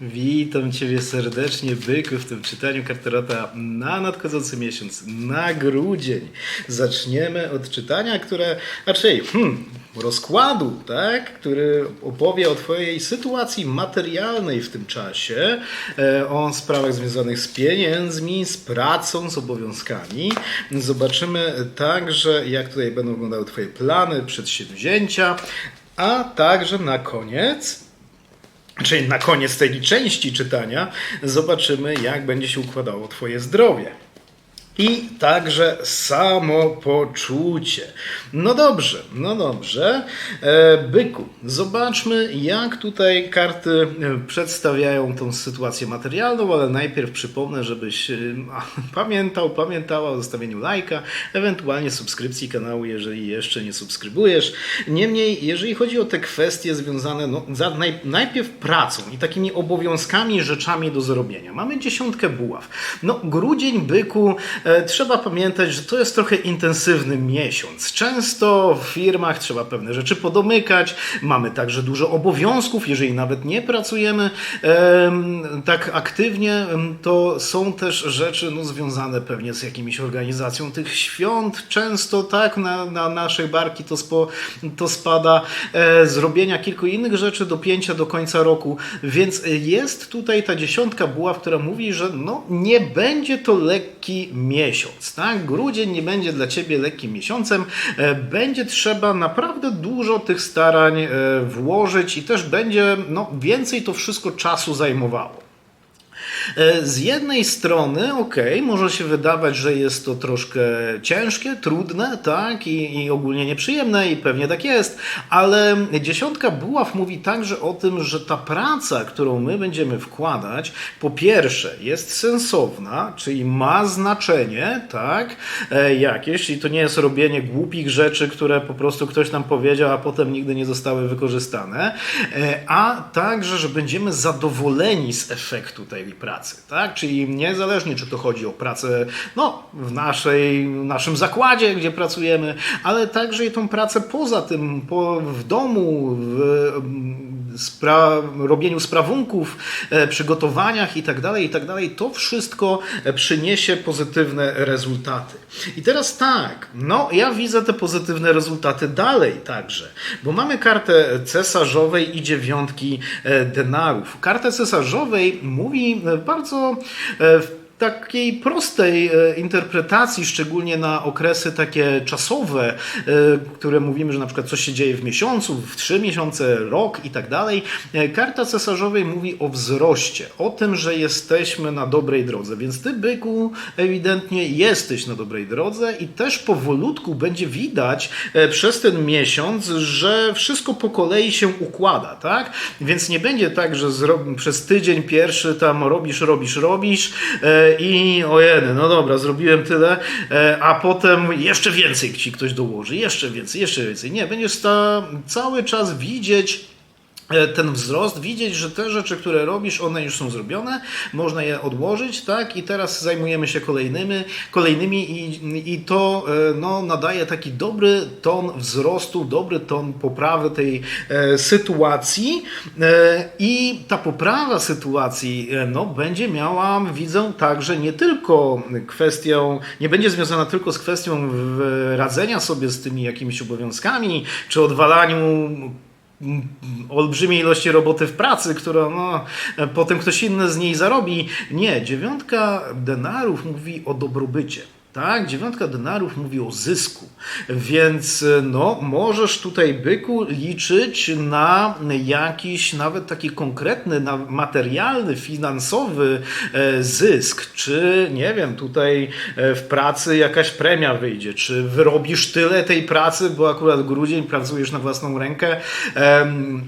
Witam Ciebie serdecznie, Byku, w tym czytaniu karterata na nadchodzący miesiąc, na grudzień. Zaczniemy od czytania, które, raczej, hmm, rozkładu, tak, który opowie o Twojej sytuacji materialnej w tym czasie, e, o sprawach związanych z pieniędzmi, z pracą, z obowiązkami. Zobaczymy także, jak tutaj będą wyglądały Twoje plany, przedsięwzięcia, a także na koniec Czyli na koniec tej części czytania zobaczymy, jak będzie się układało Twoje zdrowie. I także samopoczucie. No dobrze, no dobrze. E, Byku, zobaczmy, jak tutaj karty e, przedstawiają tą sytuację materialną, ale najpierw przypomnę, żebyś e, pamiętał, pamiętała o zostawieniu lajka, ewentualnie subskrypcji kanału, jeżeli jeszcze nie subskrybujesz. Niemniej, jeżeli chodzi o te kwestie związane no, naj, najpierw pracą i takimi obowiązkami, rzeczami do zrobienia. Mamy dziesiątkę buław. No, grudzień, byku, trzeba pamiętać, że to jest trochę intensywny miesiąc. Często w firmach trzeba pewne rzeczy podomykać, mamy także dużo obowiązków, jeżeli nawet nie pracujemy em, tak aktywnie, to są też rzeczy no, związane pewnie z jakimiś organizacją tych świąt. Często tak na, na naszej barki to, spo, to spada. E, zrobienia kilku innych rzeczy, dopięcia do końca roku, więc jest tutaj ta dziesiątka buław, która mówi, że no, nie będzie to lekki miesiąc. Tak? Grudzień nie będzie dla Ciebie lekkim miesiącem. E, Będzie trzeba naprawdę dużo tych starań e, włożyć i też będzie no, więcej to wszystko czasu zajmowało. E, Z jednej strony, ok, może się wydawać, że jest to troszkę ciężkie, trudne, tak, i, i ogólnie nieprzyjemne, i pewnie tak jest, ale dziesiątka buław mówi także o tym, że ta praca, którą my będziemy wkładać, po pierwsze jest sensowna, czyli ma znaczenie, tak, e, jakieś, i to nie jest robienie głupich rzeczy, które po prostu ktoś nam powiedział, a potem nigdy nie zostały wykorzystane, e, a także, że będziemy zadowoleni z efektu tej pracy, tak? Czyli niezależnie, czy to chodzi o pracę no, w naszej, naszym zakładzie, gdzie pracujemy, ale także i tą pracę poza tym, po, w domu, w spra- robieniu sprawunków, e, przygotowaniach i tak dalej, i tak to wszystko e, przyniesie pozytywne rezultaty. I teraz tak, no ja widzę te pozytywne rezultaty dalej także, bo mamy kartę cesarzowej i dziewiątki e, denarów. Karta cesarzowej mówi bardzo w takiej prostej e, interpretacji, szczególnie na okresy takie czasowe, e, które mówimy, że na przykład coś się dzieje w miesiącu, w trzy miesiące, rok i tak dalej. e, Karta cesarzowej mówi o wzroście, o tym, że jesteśmy na dobrej drodze. Więc ty, byku, ewidentnie jesteś na dobrej drodze i też powolutku będzie widać przez ten miesiąc, że wszystko po kolei się układa, tak? Więc nie będzie tak, że przez tydzień pierwszy tam robisz, robisz, robisz i ojeny, no dobra, zrobiłem tyle, e, a potem jeszcze więcej ci ktoś dołoży, jeszcze więcej, jeszcze więcej. Nie, będziesz ta, cały czas widzieć ten wzrost, widzieć, że te rzeczy, które robisz, one już są zrobione, można je odłożyć, tak? I teraz zajmujemy się kolejnymi, kolejnymi i, i to e, no, nadaje taki dobry ton wzrostu, dobry ton poprawy tej e, sytuacji e, i ta poprawa sytuacji e, no, będzie miała, widzę, także nie tylko kwestią, nie będzie związana tylko z kwestią radzenia sobie z tymi jakimiś obowiązkami, czy odwalaniu olbrzymiej ilości roboty w pracy, którą no, potem ktoś inny z niej zarobi. Nie, dziewiątka denarów mówi o dobrobycie. Tak, dziewiątka denarów mówi o zysku, więc no, możesz tutaj byku liczyć na jakiś nawet taki konkretny, materialny, finansowy e, zysk, czy nie wiem, tutaj e, w pracy jakaś premia wyjdzie, czy wyrobisz tyle tej pracy, bo akurat grudzień pracujesz na własną rękę. em,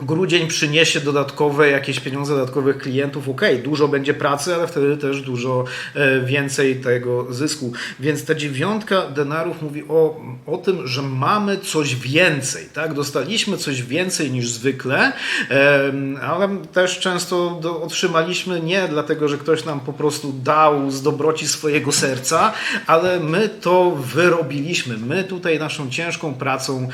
Grudzień przyniesie dodatkowe jakieś pieniądze, dodatkowych klientów. Ok, dużo będzie pracy, ale wtedy też dużo e, więcej tego zysku. Więc ta dziewiątka denarów mówi o, o tym, że mamy coś więcej. Tak? Dostaliśmy coś więcej niż zwykle, ale też często otrzymaliśmy nie dlatego, że ktoś nam po prostu dał z dobroci swojego serca, ale my to wyrobiliśmy. My tutaj naszą ciężką pracą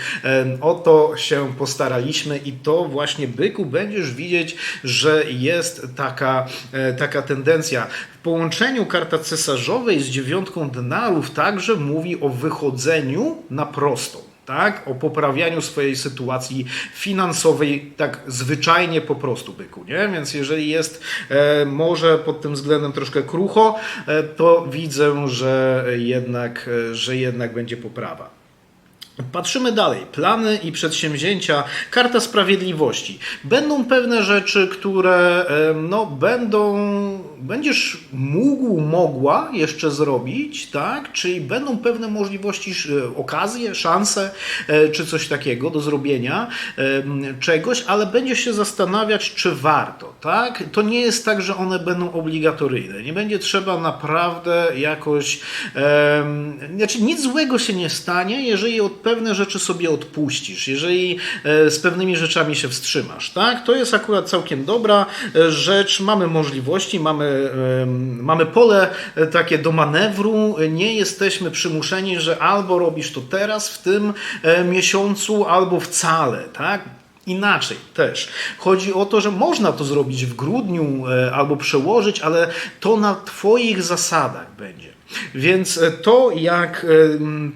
o to się postaraliśmy i to właśnie byku będziesz widzieć, że jest taka, e, taka tendencja. W połączeniu karta cesarzowej z dziewiątką denarów także mówi o wychodzeniu na prostą tak? o poprawianiu swojej sytuacji finansowej, tak zwyczajnie po prostu byku. Nie? Więc jeżeli jest e, może pod tym względem troszkę krucho, e, to widzę, że jednak, e, że jednak będzie poprawa. Patrzymy dalej. Plany i przedsięwzięcia. Karta Sprawiedliwości. Będą pewne rzeczy, które no, będą, będziesz mógł, mogła jeszcze zrobić, tak? Czyli będą pewne możliwości, sz- okazje, szanse, e, czy coś takiego do zrobienia czegoś, ale będziesz się zastanawiać, czy warto, tak? To nie jest tak, że one będą obligatoryjne. Nie będzie trzeba naprawdę jakoś, em, znaczy nic złego się nie stanie, jeżeli od pewne rzeczy sobie odpuścisz, jeżeli e, z pewnymi rzeczami się wstrzymasz, tak? To jest akurat całkiem dobra e, rzecz, mamy możliwości, mamy, mamy pole e, takie do manewru, nie jesteśmy przymuszeni, że albo robisz to teraz, w tym miesiącu, albo wcale, tak? Inaczej też. Chodzi o to, że można to zrobić w grudniu e, albo przełożyć, ale to na Twoich zasadach będzie. Więc e, to, jak e,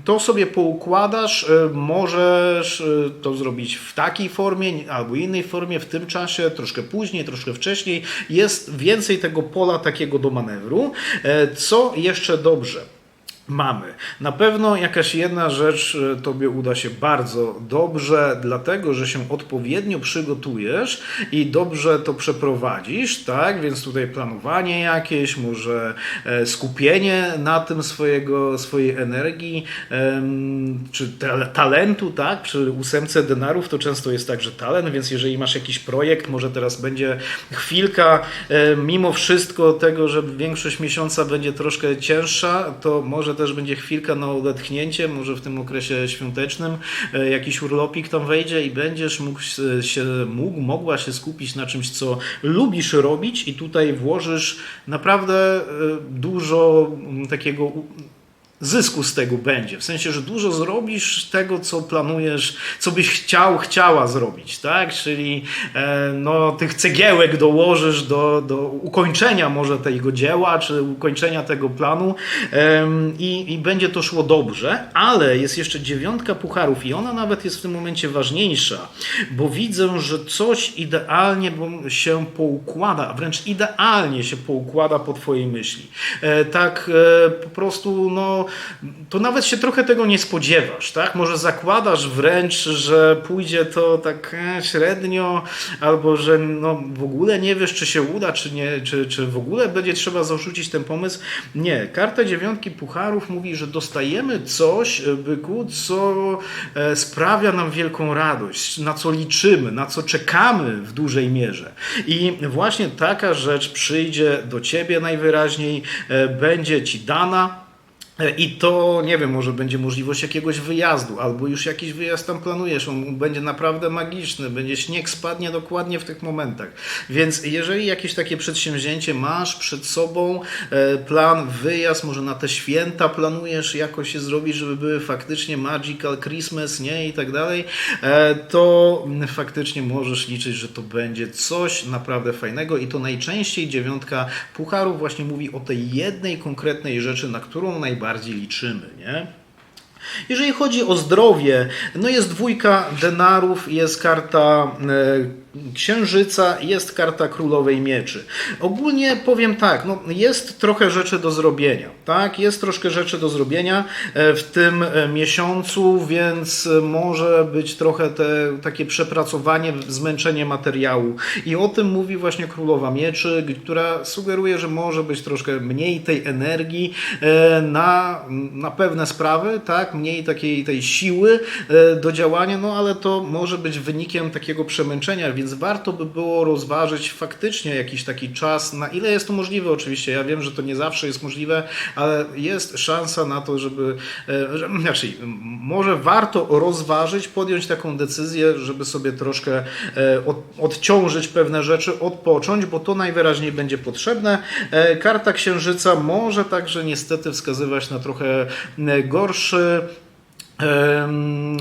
to sobie poukładasz, możesz to zrobić w takiej formie albo innej formie, w tym czasie, troszkę później, troszkę wcześniej. Jest więcej tego pola takiego do manewru. Co jeszcze dobrze? Mamy. Na pewno jakaś jedna rzecz e, Tobie uda się bardzo dobrze, dlatego że się odpowiednio przygotujesz i dobrze to przeprowadzisz, tak? Więc tutaj planowanie jakieś, może e, skupienie na tym swojego, swojej energii, czy ta- talentu, tak? Przy ósemce denarów to często jest tak, że talent, więc jeżeli masz jakiś projekt, może teraz będzie chwilka, e, mimo wszystko tego, że większość miesiąca będzie troszkę cięższa, to może też będzie chwilka na odetchnięcie, może w tym okresie świątecznym e, jakiś urlopik tam wejdzie i będziesz mógł się- mógł, mogła się skupić na czymś, co lubisz robić i tutaj włożysz naprawdę e, dużo takiego zysku z tego będzie. W sensie, że dużo zrobisz tego, co planujesz, co byś chciał, chciała zrobić, tak? Czyli e, no, tych cegiełek dołożysz do, do ukończenia może tego dzieła, czy ukończenia tego planu i, i będzie to szło dobrze, ale jest jeszcze dziewiątka pucharów i ona nawet jest w tym momencie ważniejsza, bo widzę, że coś idealnie się poukłada, wręcz idealnie się poukłada po twojej myśli. E, tak e, po prostu, no, to nawet się trochę tego nie spodziewasz, tak? Może zakładasz wręcz, że pójdzie to tak e, średnio, albo że no, w ogóle nie wiesz, czy się uda, czy, nie, czy, czy w ogóle będzie trzeba zarzucić ten pomysł. Nie, karta dziewiątki pucharów mówi, że dostajemy coś, e, byku, co e, sprawia nam wielką radość, na co liczymy, na co czekamy w dużej mierze. I właśnie taka rzecz przyjdzie do ciebie najwyraźniej, będzie ci dana. I to, nie wiem, może będzie możliwość jakiegoś wyjazdu, albo już jakiś wyjazd tam planujesz. On będzie naprawdę magiczny, będzie śnieg spadnie dokładnie w tych momentach. Więc jeżeli jakieś takie przedsięwzięcie masz przed sobą, e, plan, wyjazd, może na te święta planujesz jakoś je zrobić, żeby były faktycznie magical Christmas, nie i tak dalej, e, to faktycznie możesz liczyć, że to będzie coś naprawdę fajnego i to najczęściej dziewiątka pucharów właśnie mówi o tej jednej konkretnej rzeczy, na którą najbardziej liczymy, nie? Jeżeli chodzi o zdrowie, no jest dwójka denarów, jest karta e, księżyca, jest karta królowej mieczy. Ogólnie powiem tak, no jest trochę rzeczy do zrobienia, tak? Jest troszkę rzeczy do zrobienia e, w tym e, miesiącu, więc może być trochę te, takie przepracowanie, zmęczenie materiału. I o tym mówi właśnie królowa mieczy, która sugeruje, że może być troszkę mniej tej energii e, na, na pewne sprawy, tak? Mniej takiej tej siły do działania, no ale to może być wynikiem takiego przemęczenia, więc warto by było rozważyć faktycznie jakiś taki czas, na ile jest to możliwe oczywiście. Ja wiem, że to nie zawsze jest możliwe, ale jest szansa na to, żeby, e, że, znaczy, może warto rozważyć, podjąć taką decyzję, żeby sobie troszkę e, od, odciążyć pewne rzeczy, odpocząć, bo to najwyraźniej będzie potrzebne. E, Karta Księżyca może także niestety wskazywać na trochę gorszy Em,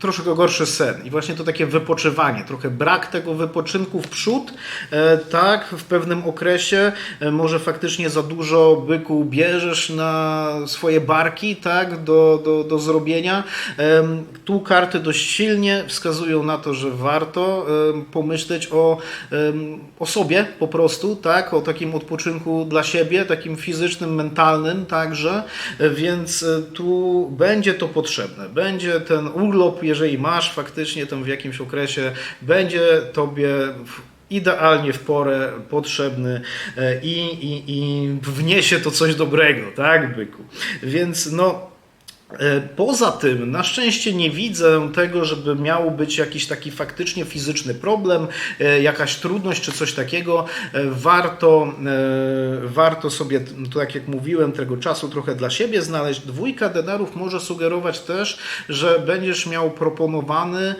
troszkę gorszy sen i właśnie to takie wypoczywanie, trochę brak tego wypoczynku w przód, e, tak, w pewnym okresie, e, może faktycznie za dużo byku bierzesz na swoje barki, tak, do, do, do zrobienia. Tu karty dość silnie wskazują na to, że warto pomyśleć o, o sobie po prostu, tak, o takim odpoczynku dla siebie, takim fizycznym, mentalnym także, E, więc tu będzie to potrzebne. Będzie ten urlop, jeżeli masz faktycznie tam w jakimś okresie, będzie tobie idealnie w porę potrzebny e, i, i, i wniesie to coś dobrego, tak, byku. Więc no. E, Poza tym, na szczęście nie widzę tego, żeby miał być jakiś taki faktycznie fizyczny problem, e, jakaś trudność czy coś takiego. E, Warto, warto sobie, tak jak mówiłem, tego czasu trochę dla siebie znaleźć. Dwójka denarów może sugerować też, że będziesz miał proponowany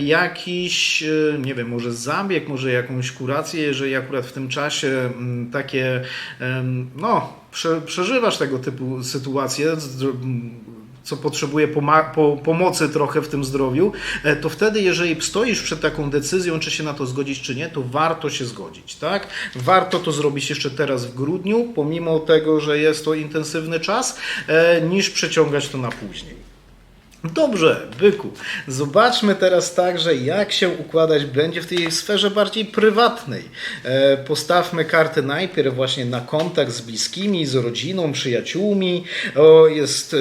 jakiś, nie wiem, może zabieg, może jakąś kurację, jeżeli akurat w tym czasie mm, takie, no, prze, przeżywasz tego typu sytuacje, co potrzebuje po, pomocy trochę w tym zdrowiu, e, to wtedy, jeżeli stoisz przed taką decyzją, czy się na to zgodzić, czy nie, to warto się zgodzić, tak? Warto to zrobić jeszcze teraz w grudniu, pomimo tego, że jest to intensywny czas, e, niż przeciągać to na później. Dobrze, byku. Zobaczmy teraz także, jak się układać będzie w tej sferze bardziej prywatnej. E, postawmy karty najpierw właśnie na kontakt z bliskimi, z rodziną, przyjaciółmi. O, jest e,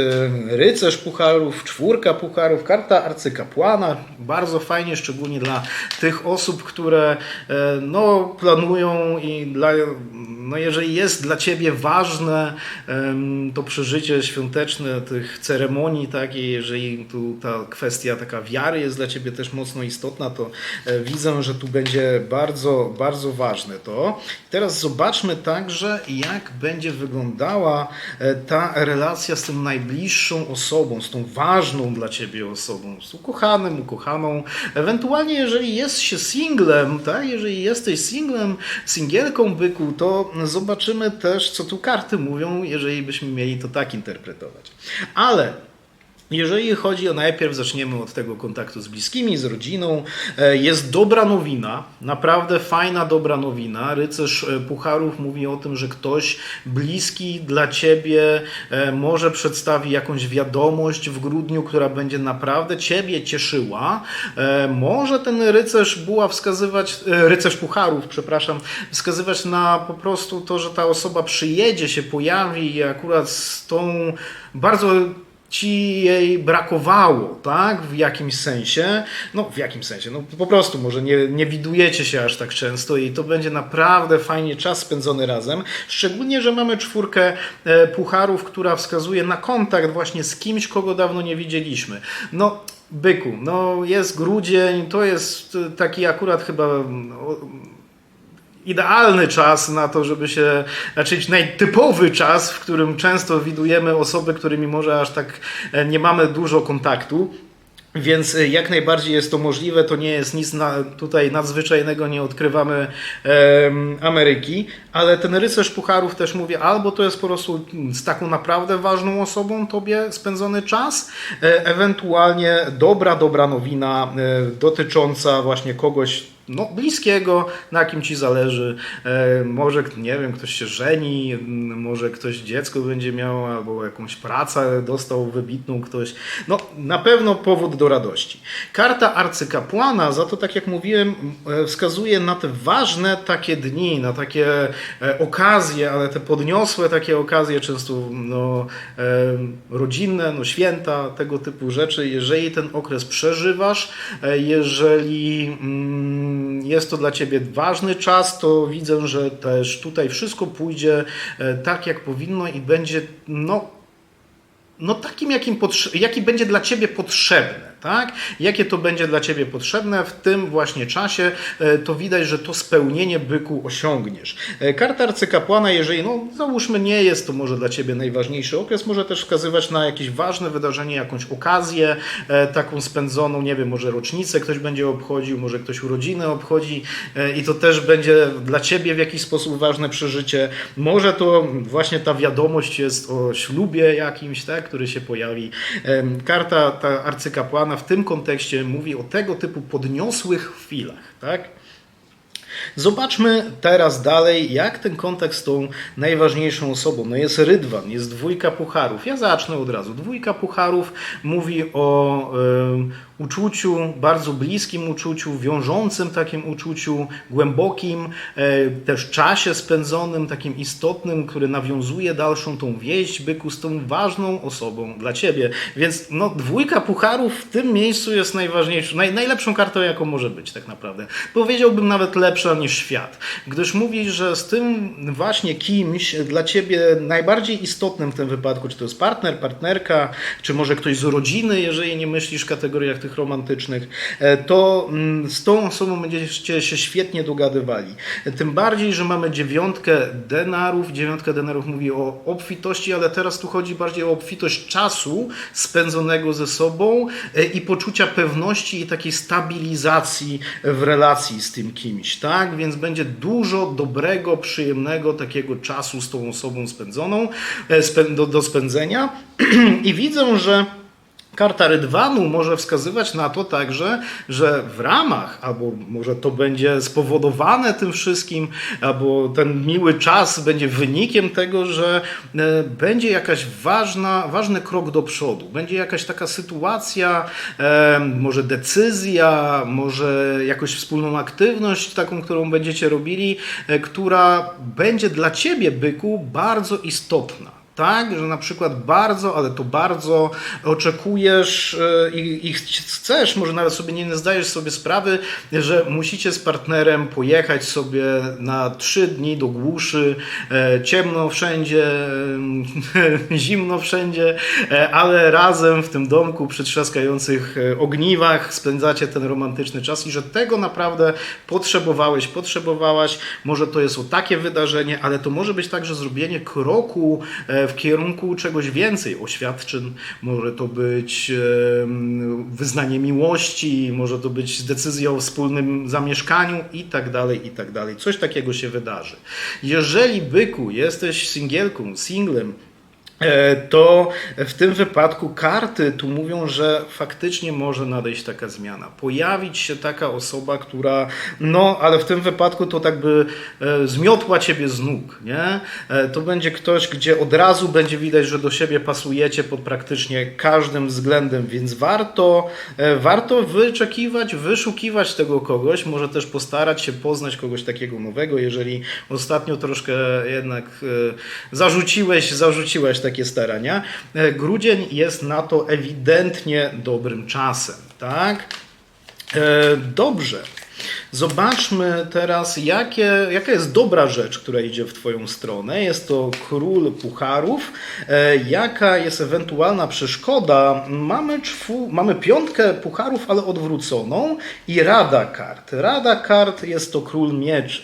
rycerz pucharów, czwórka pucharów, karta arcykapłana. Bardzo fajnie, szczególnie dla tych osób, które e, no, planują i dla, no, jeżeli jest dla Ciebie ważne to przeżycie świąteczne tych ceremonii, tak, i tu ta kwestia taka wiary jest dla Ciebie też mocno istotna, to e, widzę, że tu będzie bardzo, bardzo ważne to. Teraz zobaczmy także, jak będzie wyglądała e, ta relacja z tą najbliższą osobą, z tą ważną dla Ciebie osobą, z ukochanym, ukochaną. Ewentualnie, jeżeli jest się singlem, tak, jeżeli jesteś singlem, singielką byku, to zobaczymy też, co tu karty mówią, jeżeli byśmy mieli to tak interpretować. Ale jeżeli chodzi o najpierw, zaczniemy od tego kontaktu z bliskimi, z rodziną. E, Jest dobra nowina, naprawdę fajna, dobra nowina. Rycerz e, Pucharów mówi o tym, że ktoś bliski dla ciebie e, może przedstawi jakąś wiadomość w grudniu, która będzie naprawdę ciebie cieszyła. Może ten rycerz buła wskazywać, rycerz Pucharów, przepraszam, wskazywać na po prostu to, że ta osoba przyjedzie, się pojawi i akurat z tą bardzo ci jej brakowało, tak? W jakimś sensie. No, w jakim sensie? No, po prostu może nie, nie widujecie się aż tak często i to będzie naprawdę fajnie czas spędzony razem. Szczególnie, że mamy czwórkę e, pucharów, która wskazuje na kontakt właśnie z kimś, kogo dawno nie widzieliśmy. No, byku, no jest grudzień, to jest e, taki akurat chyba no, idealny czas na to, żeby się, znaczy najtypowy czas, w którym często widujemy osoby, którymi może aż tak e, nie mamy dużo kontaktu. Więc e, jak najbardziej jest to możliwe, to nie jest nic na, tutaj nadzwyczajnego, nie odkrywamy em, Ameryki, ale ten rycerz pucharów też mówię, albo to jest po prostu z taką naprawdę ważną osobą tobie spędzony czas, e, ewentualnie dobra, dobra nowina e, dotycząca właśnie kogoś no, bliskiego, na kim ci zależy. E, może, nie wiem, ktoś się żeni, może ktoś dziecko będzie miał, albo jakąś pracę dostał wybitną ktoś. No, na pewno powód do radości. Karta arcykapłana, za to, tak jak mówiłem, e, wskazuje na te ważne takie dni, na takie e, okazje, ale te podniosłe takie okazje, często no, e, rodzinne, no, święta, tego typu rzeczy. Jeżeli ten okres przeżywasz, jeżeli mm, jest to dla Ciebie ważny czas, to widzę, że też tutaj wszystko pójdzie e, tak, jak powinno i będzie no, no takim, jakim jaki będzie dla Ciebie potrzebne. Tak? Jakie to będzie dla Ciebie potrzebne w tym właśnie czasie, e, to widać, że to spełnienie byku osiągniesz. E, Karta arcykapłana, jeżeli, no załóżmy, nie jest to może dla Ciebie najważniejszy okres, może też wskazywać na jakieś ważne wydarzenie, jakąś okazję e, taką spędzoną, nie wiem, może rocznicę ktoś będzie obchodził, może ktoś urodziny obchodzi i to też będzie dla Ciebie w jakiś sposób ważne przeżycie. Może to właśnie ta wiadomość jest o ślubie jakimś, tak, który się pojawi. Karta ta arcykapłana w tym kontekście mówi o tego typu podniosłych chwilach, tak? Zobaczmy teraz dalej, jak ten kontakt z tą najważniejszą osobą. No jest Rydwan, jest dwójka pucharów. Ja zacznę od razu. Dwójka pucharów mówi o em, uczuciu, bardzo bliskim uczuciu, wiążącym takim uczuciu, głębokim, e, też czasie spędzonym, takim istotnym, który nawiązuje dalszą tą więź byku z tą ważną osobą dla ciebie. Więc no, dwójka pucharów w tym miejscu jest najważniejszą, naj, najlepszą kartą, jaką może być tak naprawdę. Powiedziałbym nawet lepsza niż świat, gdyż mówi, że z tym właśnie kimś dla ciebie najbardziej istotnym w tym wypadku, czy to jest partner, partnerka, czy może ktoś z rodziny, jeżeli nie myślisz w kategoriach tych romantycznych, e, to mm, z tą osobą będziecie się świetnie dogadywali. Tym bardziej, że mamy dziewiątkę denarów. Dziewiątka denarów mówi o obfitości, ale teraz tu chodzi bardziej o obfitość czasu spędzonego ze sobą e, i poczucia pewności i takiej stabilizacji w relacji z tym kimś, tak? Więc będzie dużo dobrego, przyjemnego takiego czasu z tą osobą spędzoną, e, do, do spędzenia. I widzę, że Karta Rydwanu może wskazywać na to także, że w ramach, albo może to będzie spowodowane tym wszystkim, albo ten miły czas będzie wynikiem tego, że e, będzie jakaś ważna, ważny krok do przodu. Będzie jakaś taka sytuacja, e, może decyzja, może jakąś wspólną aktywność, taką, którą będziecie robili, e, która będzie dla ciebie, byku, bardzo istotna. Tak, że na przykład bardzo, ale to bardzo oczekujesz e, i, chcesz, może nawet sobie nie zdajesz sobie sprawy, że musicie z partnerem pojechać sobie na trzy dni do głuszy, e, ciemno wszędzie, e, zimno wszędzie, ale razem w tym domku przy trzaskających ogniwach spędzacie ten romantyczny czas i że tego naprawdę potrzebowałeś, potrzebowałaś. Może to jest o takie wydarzenie, ale to może być także zrobienie kroku w kierunku czegoś więcej, oświadczyn, może to być wyznanie miłości, może to być decyzja o wspólnym zamieszkaniu i tak dalej, i tak dalej. Coś takiego się wydarzy. Jeżeli byku jesteś singielką, singlem, to w tym wypadku karty tu mówią, że faktycznie może nadejść taka zmiana. Pojawić się taka osoba, która, no, ale w tym wypadku to tak by e, zmiotła ciebie z nóg, nie? E, To będzie ktoś, gdzie od razu będzie widać, że do siebie pasujecie pod praktycznie każdym względem, więc warto, e, warto wyczekiwać, wyszukiwać tego kogoś, może też postarać się poznać kogoś takiego nowego, jeżeli ostatnio troszkę jednak e, zarzuciłeś, zarzuciłeś takie starania. E, Grudzień jest na to ewidentnie dobrym czasem, tak? E, Dobrze. Zobaczmy teraz, jakie, jaka jest dobra rzecz, która idzie w Twoją stronę. Jest to król pucharów. E, jaka jest ewentualna przeszkoda? Mamy, czwu, mamy piątkę pucharów, ale odwróconą i rada kart. Rada kart jest to król mieczy.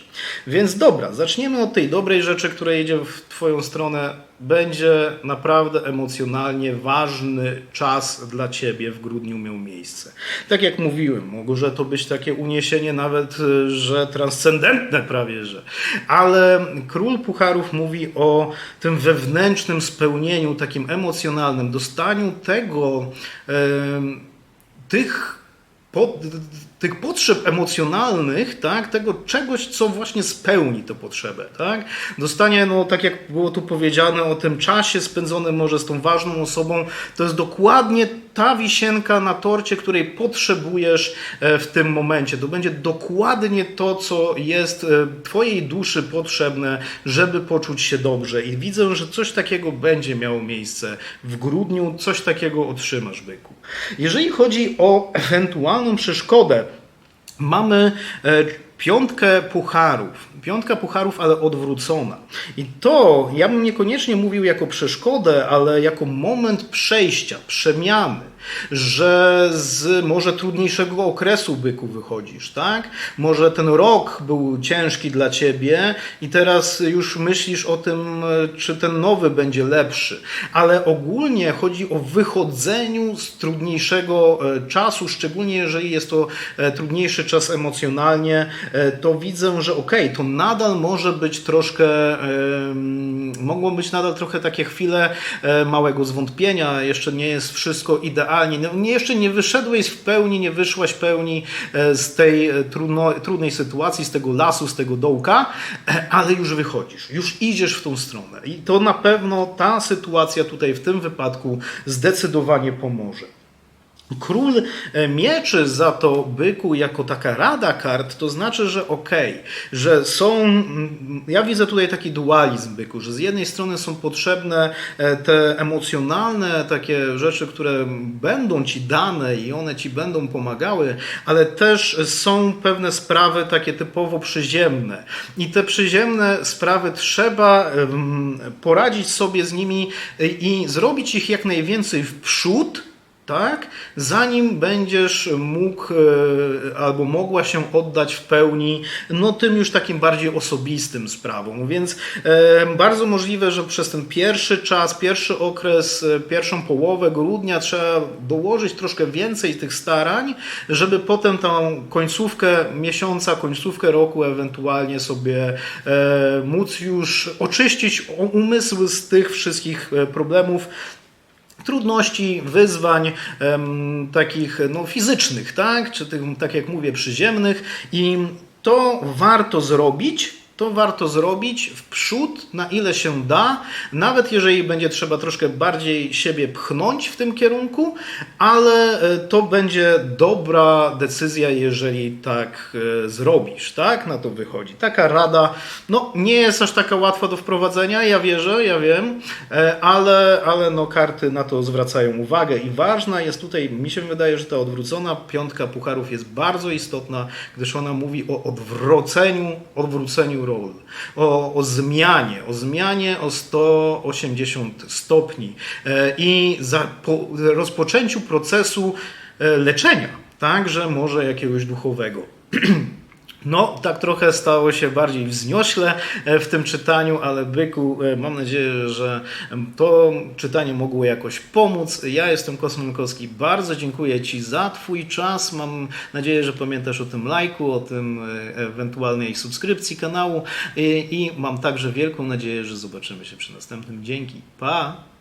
Więc dobra, zaczniemy od tej dobrej rzeczy, która idzie w Twoją stronę. Będzie naprawdę emocjonalnie ważny czas dla Ciebie w grudniu miał miejsce. Tak jak mówiłem, może to być takie uniesienie nawet, y, że transcendentne prawie, że. Ale król pucharów mówi o tym wewnętrznym spełnieniu, takim emocjonalnym, dostaniu tego, tych po, tych potrzeb emocjonalnych, tak, tego czegoś, co właśnie spełni tę potrzebę, tak? Dostanie, no tak jak było tu powiedziane o tym czasie spędzonym może z tą ważną osobą, to jest dokładnie ta wisienka na torcie, której potrzebujesz e, w tym momencie. To będzie dokładnie to, co jest e, twojej duszy potrzebne, żeby poczuć się dobrze. I widzę, że coś takiego będzie miało miejsce w grudniu, coś takiego otrzymasz, byku. Jeżeli chodzi o ewentualną przeszkodę, mamy e, piątkę pucharów. Piątka pucharów, ale odwrócona. I to ja bym niekoniecznie mówił jako przeszkodę, ale jako moment przejścia, przemiany, że z może trudniejszego okresu byku wychodzisz, tak? Może ten rok był ciężki dla ciebie i teraz już myślisz o tym, czy ten nowy będzie lepszy. Ale ogólnie chodzi o wychodzeniu z trudniejszego e, czasu, szczególnie jeżeli jest to e, trudniejszy czas emocjonalnie, to widzę, że okej, to nadal może być troszkę, mogą być nadal trochę takie chwile e, małego zwątpienia, jeszcze nie jest wszystko idealnie, no, nie, jeszcze nie wyszedłeś w pełni, nie wyszłaś w pełni e, z tej e, trudno, trudnej sytuacji, z tego lasu, z tego dołka, e, ale już wychodzisz, już idziesz w tą stronę i to na pewno ta sytuacja tutaj w tym wypadku zdecydowanie pomoże. Król e, mieczy za to byku jako taka rada kart, to znaczy, że okej, że są. Ja widzę tutaj taki dualizm byku, że z jednej strony są potrzebne e, te emocjonalne takie rzeczy, które będą ci dane i one ci będą pomagały, ale też są pewne sprawy takie typowo przyziemne. I te przyziemne sprawy trzeba poradzić sobie z nimi i zrobić ich jak najwięcej w przód tak? Zanim będziesz mógł e, albo mogła się oddać w pełni no tym już takim bardziej osobistym sprawom. Więc e, bardzo możliwe, że przez ten pierwszy czas, pierwszy okres, e, pierwszą połowę grudnia trzeba dołożyć troszkę więcej tych starań, żeby potem tą końcówkę miesiąca, końcówkę roku ewentualnie sobie móc już oczyścić umysł z tych wszystkich problemów, trudności, wyzwań takich no, fizycznych, tak? czy tych, tak jak mówię, przyziemnych i to warto zrobić. To warto zrobić w przód, na ile się da, nawet jeżeli będzie trzeba troszkę bardziej siebie pchnąć w tym kierunku, ale e, to będzie dobra decyzja, jeżeli tak e, zrobisz, tak? Na to wychodzi. Taka rada, no nie jest aż taka łatwa do wprowadzenia, ja wierzę, ja wiem, e, ale, ale no karty na to zwracają uwagę i ważna jest tutaj, mi się wydaje, że ta odwrócona piątka pucharów jest bardzo istotna, gdyż ona mówi o odwróceniu, odwróceniu o, o zmianie, o zmianie o 180 stopni e, i za, po rozpoczęciu procesu e, leczenia, także może jakiegoś duchowego. No, tak trochę stało się bardziej wzniośle e, w tym czytaniu, ale byku, e, mam nadzieję, że to czytanie mogło jakoś pomóc. Ja jestem Kosmolkowski, bardzo dziękuję Ci za Twój czas. Mam nadzieję, że pamiętasz o tym lajku, o tym e, ewentualnej subskrypcji kanału i, i mam także wielką nadzieję, że zobaczymy się przy następnym. Dzięki, pa!